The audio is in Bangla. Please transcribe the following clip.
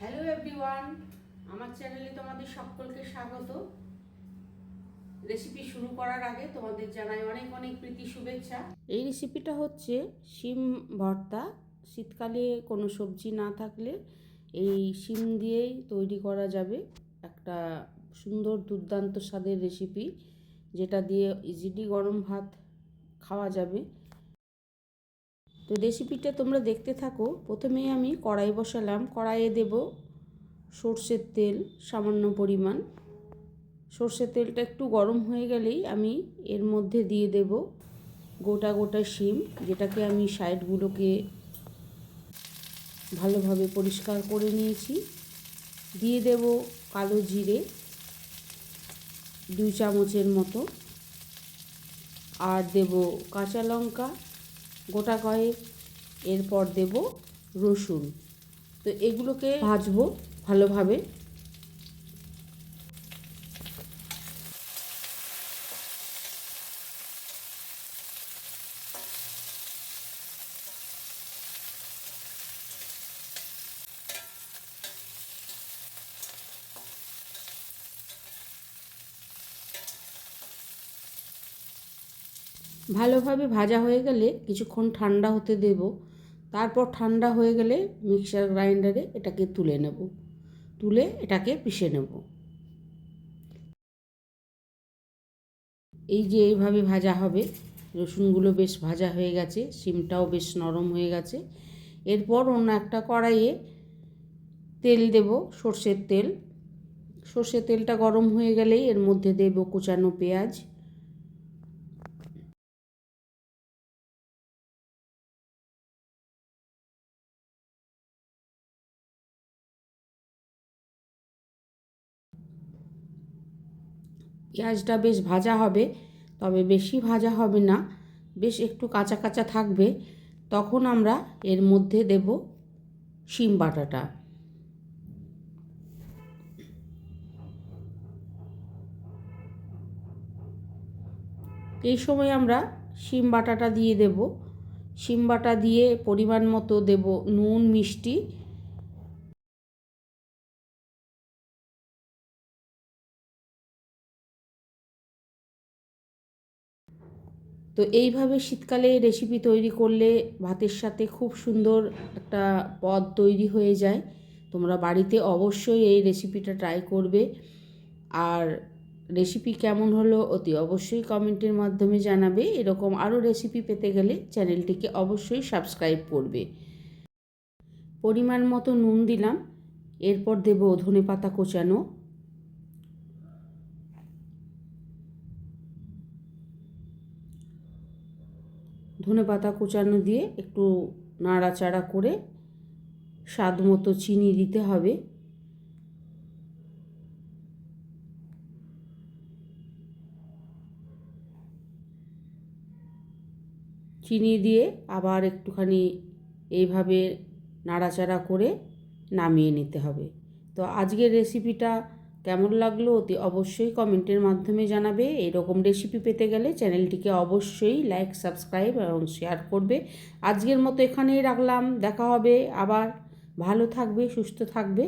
হ্যালো এভরিওয়ান আমার চ্যানেলে তোমাদের সকলকে স্বাগত। রেসিপি শুরু করার আগে তোমাদের জানাই অনেক অনেক প্রীতি শুভেচ্ছা। এই রেসিপিটা হচ্ছে শিম ভর্তা। শীতকালে কোনো সবজি না থাকলে এই শিম দিয়েই তৈরি করা যাবে একটা সুন্দর দুর্দান্ত স্বাদের রেসিপি যেটা দিয়ে ইজিলি গরম ভাত খাওয়া যাবে। তো রেসিপিটা তোমরা দেখতে থাকো। প্রথমেই আমি কড়াই বসালাম। কড়াইয়ে দেব সর্ষের তেল, সামান্য পরিমাণ। সর্ষের তেলটা একটু গরম হয়ে গেলেই আমি এর মধ্যে দিয়ে দেব গোটা গোটা শিম, যেটাকে আমি সাইডগুলোকে ভালোভাবে পরিষ্কার করে নিয়েছি। দিয়ে দেব কালো জিরে, দুই চামচের মতো। আর দেব কাঁচা লঙ্কা গোটা কয়েক এরপর দেব রসুন। তো এগুলোকে ভাজবো ভালোভাবে। ভালোভাবে ভাজা হয়ে গেলে কিছুক্ষণ ঠান্ডা হতে দেব। তারপর ঠান্ডা হয়ে গেলে মিক্সার গ্রাইন্ডারে এটাকে তুলে নেব। তুলে এটাকে পিষে নেব। এই যে এইভাবে ভাজা হবে, রসুনগুলো বেশ ভাজা হয়ে গেছে, সিমটাও বেশ নরম হয়ে গেছে। এরপর অন্য একটা কড়াইয়ে তেল দেব, সর্ষের তেল। সর্ষের তেলটা গরম হয়ে গেলেই এর মধ্যে দেব কুচানো পেঁয়াজ। পেঁয়াজটা বেশ ভাজা হবে, তবে বেশি ভাজা হবে না, বেশ একটু কাঁচা কাঁচা থাকবে। তখন আমরা এর মধ্যে দেব শিম বাটাটা। এই সময় আমরা শিম বাটাটা দিয়ে দেব। শিম বাটা দিয়ে পরিমাণ মতো দেব নুন, মিষ্টি তো এইভাবে শীতকালে রেসিপি তৈরি করলে ভাতের সাথে খুব সুন্দর একটা পদ তৈরি হয়ে যায়। তোমরা বাড়িতে অবশ্যই এই রেসিপিটা ট্রাই করবে। আর রেসিপি কেমন হলো অতি অবশ্যই কমেন্টের মাধ্যমে জানাবে। এরকম আরও রেসিপি পেতে গেলে চ্যানেলটিকে অবশ্যই সাবস্ক্রাইব করবে। পরিমাণ মতো নুন দিলাম। এরপর দেব ধনে পাতা কোচানো। ধনে পাতা কুচানো দিয়ে একটু নাড়াচাড়া করে স্বাদ মতো চিনি দিতে হবে। চিনি দিয়ে আবার একটুখানি এইভাবে নাড়াচাড়া করে নামিয়ে নিতে হবে। তো আজকের রেসিপিটা কেমন লাগল অতি অবশ্যই কমেন্টের মাধ্যমে জানাবে। এরকম রেসিপি পেতে গেলে চ্যানেলটিকে অবশ্যই লাইক সাবস্ক্রাইব এবং শেয়ার করবে। আজকের মতো এখানেই রাখলাম। দেখা হবে আবার। ভালো থাকবে, সুস্থ থাকবে।